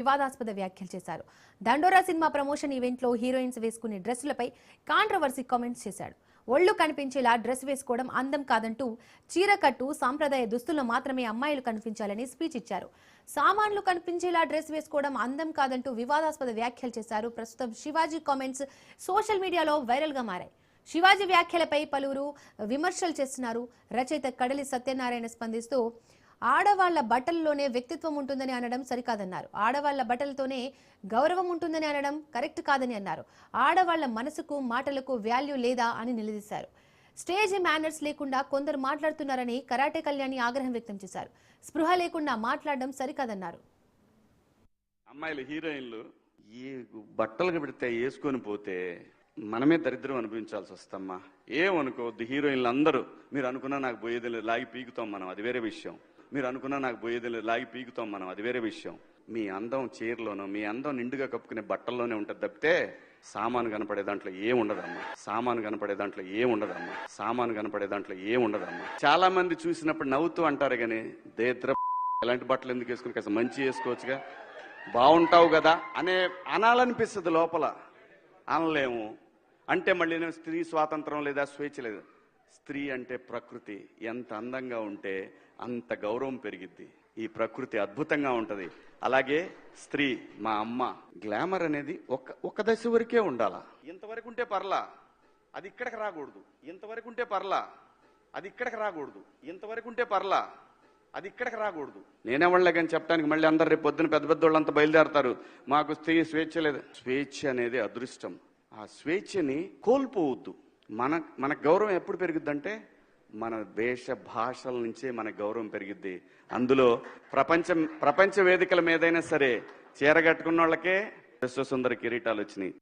వివాదాస్పద వ్యాఖ్యలు చేశారు. దండోరా సినిమా ప్రమోషన్ ఈవెంట్లో హీరోయిన్స్ వేసుకునే డ్రెస్సులపై కాంట్రవర్సీ కామెంట్స్ చేశాడు. ఒళ్ళు కనిపించేలా డ్రెస్ వేసుకోవడం అందం కాదంటూ చీర కట్టు సాంప్రదాయ దుస్తుల్లో మాత్రమే అమ్మాయిలు కనిపించాలని స్పీచ్ ఇచ్చారు. సామాన్లు కనిపించేలా డ్రెస్ వేసుకోవడం అందం కాదంటూ వివాదాస్పద వ్యాఖ్యలు చేశారు. ప్రస్తుతం శివాజీ కామెంట్స్ సోషల్ మీడియాలో వైరల్గా మారాయి. శివాజీ వ్యాఖ్యలపై పలువురు విమర్శలు చేస్తున్నారు. రచయిత కడలి సత్యనారాయణ స్పందిస్తూ ఆడవాళ్ళ బట్టల్లోనే వ్యక్తిత్వం ఉంటుందని అనడం సరికాదన్నారు. ఆడవాళ్ళ బట్టలతోనే గౌరవం ఉంటుందని అనడం కరెక్ట్ కాదని అన్నారు. ఆడవాళ్ళ మనసుకు మాటలకు వాల్యూ లేదా అని నిలదీశారు. స్టేజ్ మేనర్స్ లేకుండా కొందరు మాట్లాడుతున్నారని కరాటే కళ్యాణి ఆగ్రహం వ్యక్తం చేశారు. స్పృహ లేకుండా మాట్లాడడం సరికాదన్నారు. అమ్మాయిలు హీరోయిన్లు ఈ బట్టలకు పెడితే వేసుకొని పోతే మనమే దరిద్రం అనుభవించాల్సి వస్తమ్మా. ఏమనుకోవద్దు హీరోయిన్లు అందరూ మీరు అనుకున్నా నాకు పోయేది లేదు లాగి పీకుతాం మనం అది వేరే విషయం. మీరు అనుకున్నా నాకు పోయేది లేదు లాగి పీకుతాం మనం అది వేరే విషయం. మీ అందం చీరలోనో మీ అందం నిండుగా కప్పుకునే బట్టల్లోనే ఉంటుంది తప్పితే సామాను కనపడే దాంట్లో ఏముండదమ్మా సామాను కనపడే దాంట్లో ఏముండదమ్మా సామాను కనపడే దాంట్లో ఏముండదమ్మా చాలా మంది చూసినప్పుడు నవ్వుతూ అంటారు కానీ దేద్ర ఎలాంటి బట్టలు ఎందుకు వేసుకుని కాస్త మంచి వేసుకోవచ్చుగా? బాగుంటావు కదా అనే అనాలనిపిస్తుంది లోపల. అనలేము. అంటే మళ్ళీ స్త్రీ స్వాతంత్రం లేదా స్వేచ్ఛ లేదు. స్త్రీ అంటే ప్రకృతి. ఎంత అందంగా ఉంటే అంత గౌరవం పెరిగిద్ది. ఈ ప్రకృతి అద్భుతంగా ఉంటుంది. అలాగే స్త్రీ మా అమ్మ గ్లామర్ అనేది ఒక ఒక దశ వరకే ఉండాలా. ఇంతవరకు ఉంటే పర్లా. అది ఇక్కడికి రాకూడదు. ఇంతవరకు ఉంటే పర్లా. అది ఇక్కడికి రాకూడదు. ఇంతవరకు ఉంటే పర్లా. అది ఇక్కడికి రాకూడదు. నేనేవాళ్ళే కానీ చెప్పడానికి మళ్ళీ అందరు రేపు పొద్దున పెద్ద పెద్ద వాళ్ళంతా బయలుదేరతారు. మాకు స్త్రీ స్వేచ్ఛ లేదు. స్వేచ్ఛ అనేది అదృష్టం. ఆ స్వేచ్ఛని కోల్పోవద్దు. మన మన గౌరవం ఎప్పుడు పెరుగుద్దంటే మన దేశ భాషల నుంచే మన గౌరవం పెరిగిద్ది. అందులో ప్రపంచం ప్రపంచ వేదికల మీదైనా సరే చీర కట్టుకున్న వాళ్ళకే విశ్వసుందర కిరీటాలు వచ్చినాయి.